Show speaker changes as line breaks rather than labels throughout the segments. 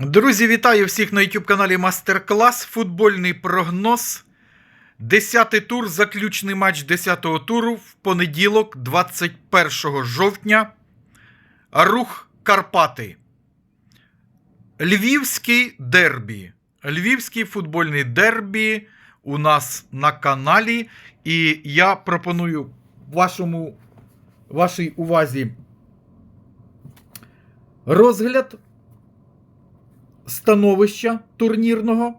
Друзі, вітаю всіх на YouTube каналі Мастер-клас. Футбольний прогноз. Десятий тур, заключний матч 10-го туру в понеділок, 21 жовтня. Рух Карпати. Львівський дербі. Львівський футбольний дербі у нас на каналі. І я пропоную вашому, вашій увазі розгляд становища турнірного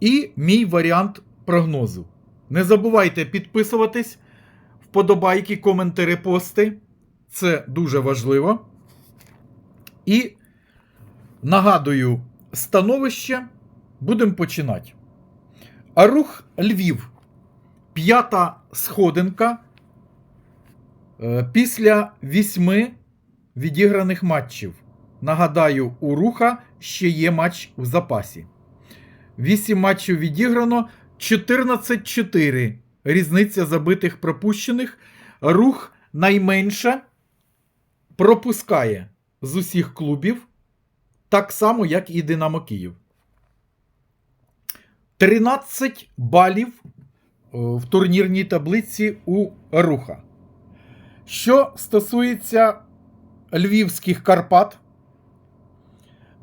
і мій варіант прогнозу. Не забувайте підписуватись, вподобайки, коментарі, пости. Це дуже важливо. І нагадую, становище будемо починати. А рух Львів. П'ята сходинка е, після вісьми відіграних матчів. Нагадаю, у руха ще є матч в запасі. 8 матчів відіграно, 14-4. Різниця забитих пропущених. Рух найменше пропускає з усіх клубів, так само, як і Динамо Київ. 13 балів е, в турнірній таблиці у руха. Що стосується львівських Карпат,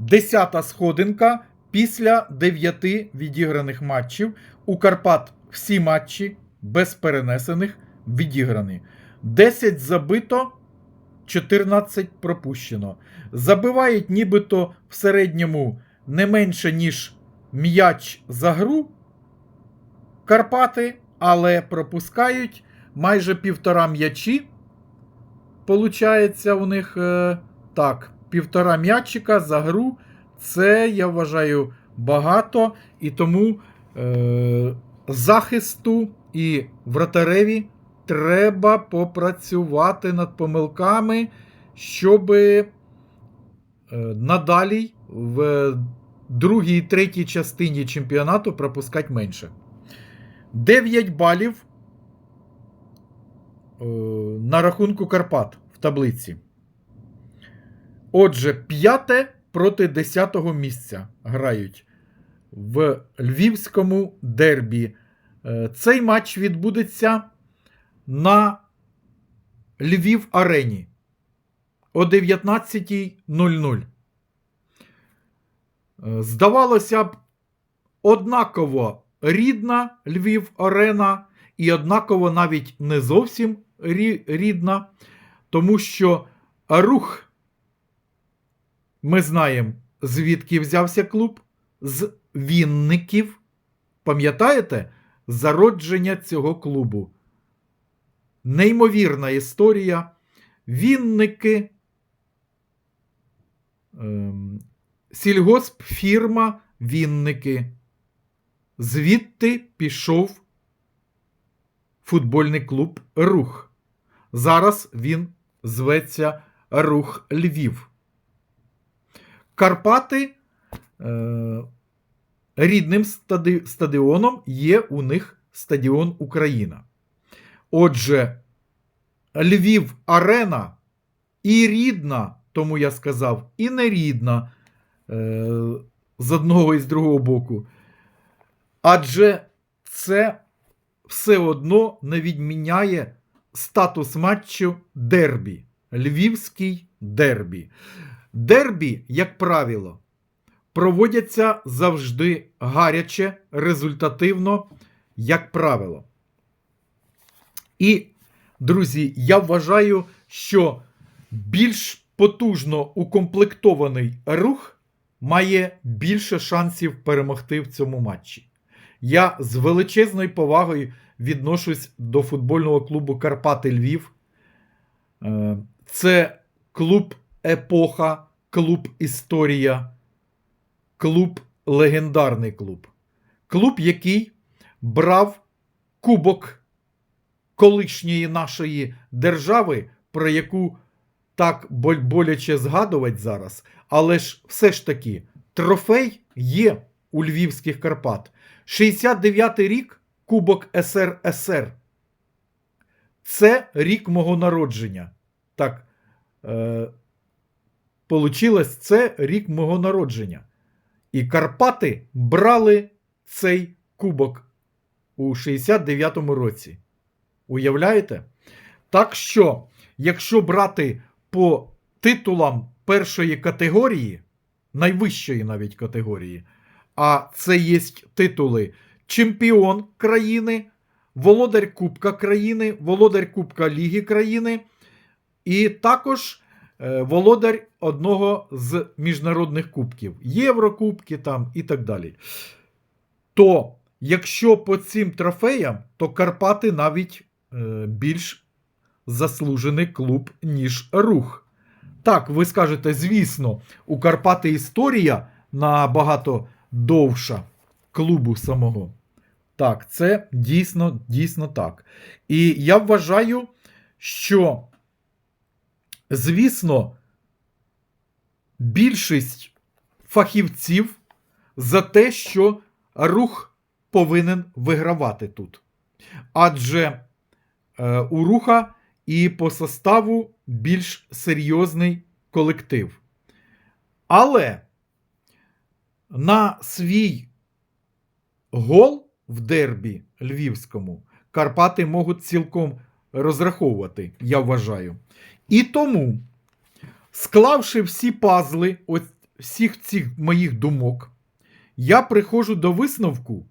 Десята сходинка після дев'яти відіграних матчів. У Карпат всі матчі без перенесених відіграні. 10 забито, 14 пропущено. Забивають нібито в середньому не менше, ніж м'яч за гру Карпати, але пропускають майже півтора м'ячі. Получається у них е, так півтора м'ячика за гру. Це, я вважаю, багато. І тому е- захисту і вратареві треба попрацювати над помилками, щоб е- надалі в другій і третій частині чемпіонату пропускати менше. 9 балів е- на рахунку Карпат в таблиці. Отже, п'яте проти десятого місця грають в львівському дербі. Е, Цей матч відбудеться на Львів Арені о 19.00. Е, Здавалося б, однаково рідна Львів Арена і однаково навіть не зовсім рідна, тому що рух. Ми знаємо, звідки взявся клуб? З Вінників. Пам'ятаєте зародження цього клубу? Неймовірна історія. Вінники. Ем, сільгоспфірма Вінники. Звідти пішов футбольний клуб Рух. Зараз він зветься Рух Львів. Карпати е, рідним стадіоном є у них стадіон Україна. Отже, Львів Арена і рідна, тому я сказав, і не рідна е, з одного і з другого боку. Адже це все одно не відміняє статус матчу дербі. Львівський дербі. Дербі, як правило, проводяться завжди гаряче, результативно, як правило. І, друзі, я вважаю, що більш потужно укомплектований рух має більше шансів перемогти в цьому матчі. Я з величезною повагою відношусь до футбольного клубу Карпати Львів. Е, Це клуб епоха, клуб історія, клуб легендарний клуб. Клуб, який брав кубок колишньої нашої держави, про яку так боляче згадувати зараз. Але ж все ж таки, трофей є у Львівських Карпат. 69-й рік Кубок СРСР. Це рік мого народження. Так, е, Получилось, це рік мого народження. І Карпати брали цей кубок у 69-му році. Уявляєте? Так що, якщо брати по титулам першої категорії, найвищої навіть категорії, а це є титули чемпіон країни, володар Кубка країни, володар Кубка Ліги країни, і також володар одного з міжнародних кубків, Єврокубки там і так далі. То, якщо по цим трофеям, то Карпати навіть е, більш заслужений клуб, ніж рух. Так, ви скажете, звісно, у Карпати історія набагато довша клубу самого. Так, це дійсно, дійсно так. І я вважаю, що, звісно, більшість фахівців за те, що рух повинен вигравати тут. Адже е, у руха і по составу більш серйозний колектив. Але на свій гол в дербі львівському Карпати можуть цілком розраховувати, я вважаю. І тому, склавши всі пазли ось всіх цих моїх думок, я приходжу до висновку.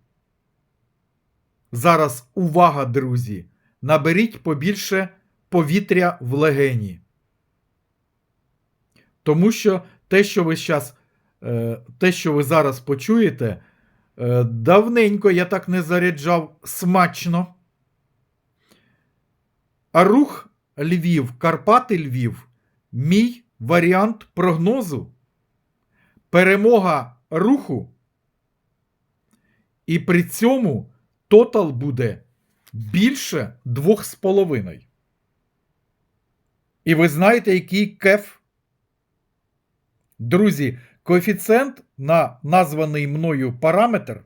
Зараз увага, друзі! Наберіть побільше повітря в легені. Тому що те, що ви зараз, те, що ви зараз почуєте, е, давненько я так не заряджав смачно. А рух Львів, Карпати Львів, мій варіант прогнозу. Перемога руху. І при цьому тотал буде більше 2,5. І ви знаєте, який кеф? Друзі, коефіцієнт на названий мною параметр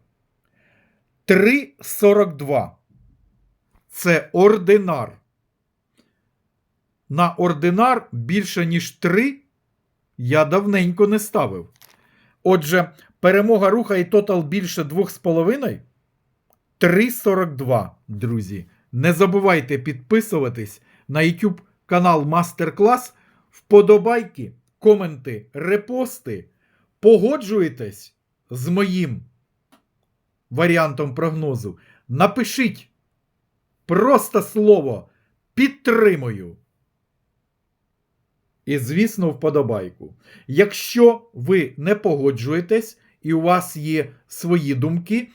3,42. Це ординар. На ординар більше, ніж 3 я давненько не ставив. Отже, перемога руха і тотал більше 2,5. 3,42, друзі. Не забувайте підписуватись на YouTube канал Мастер-клас. Вподобайки, коменти, репости. Погоджуєтесь з моїм варіантом прогнозу. Напишіть просто слово підтримую. І, звісно, вподобайку. Якщо ви не погоджуєтесь і у вас є свої думки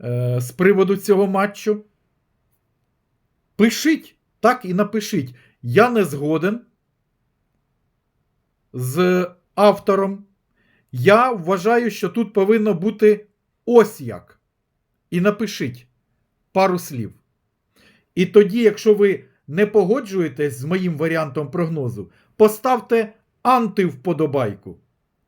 е, з приводу цього матчу, пишіть так і напишіть. Я не згоден з автором. Я вважаю, що тут повинно бути ось як. І напишіть пару слів. І тоді, якщо ви не погоджуєтесь з моїм варіантом прогнозу, поставте антивподобайку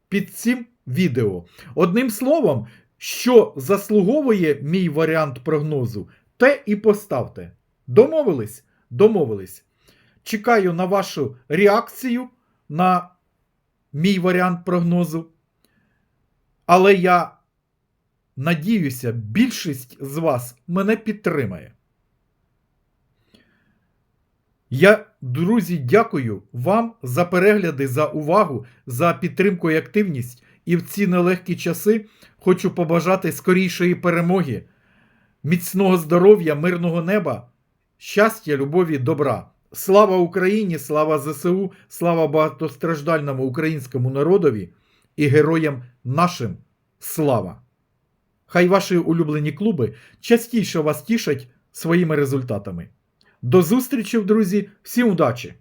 під цим відео. Одним словом, що заслуговує мій варіант прогнозу, те і поставте. Домовились? Домовились. Чекаю на вашу реакцію на мій варіант прогнозу. Але я надіюся, більшість з вас мене підтримає. Я, друзі, дякую вам за перегляди, за увагу, за підтримку і активність. І в ці нелегкі часи хочу побажати скорішої перемоги, міцного здоров'я, мирного неба, щастя, любові, добра. Слава Україні, слава ЗСУ, слава багатостраждальному українському народові і героям нашим слава! Хай ваші улюблені клуби частіше вас тішать своїми результатами. До зустрічі, друзі, всім удачі!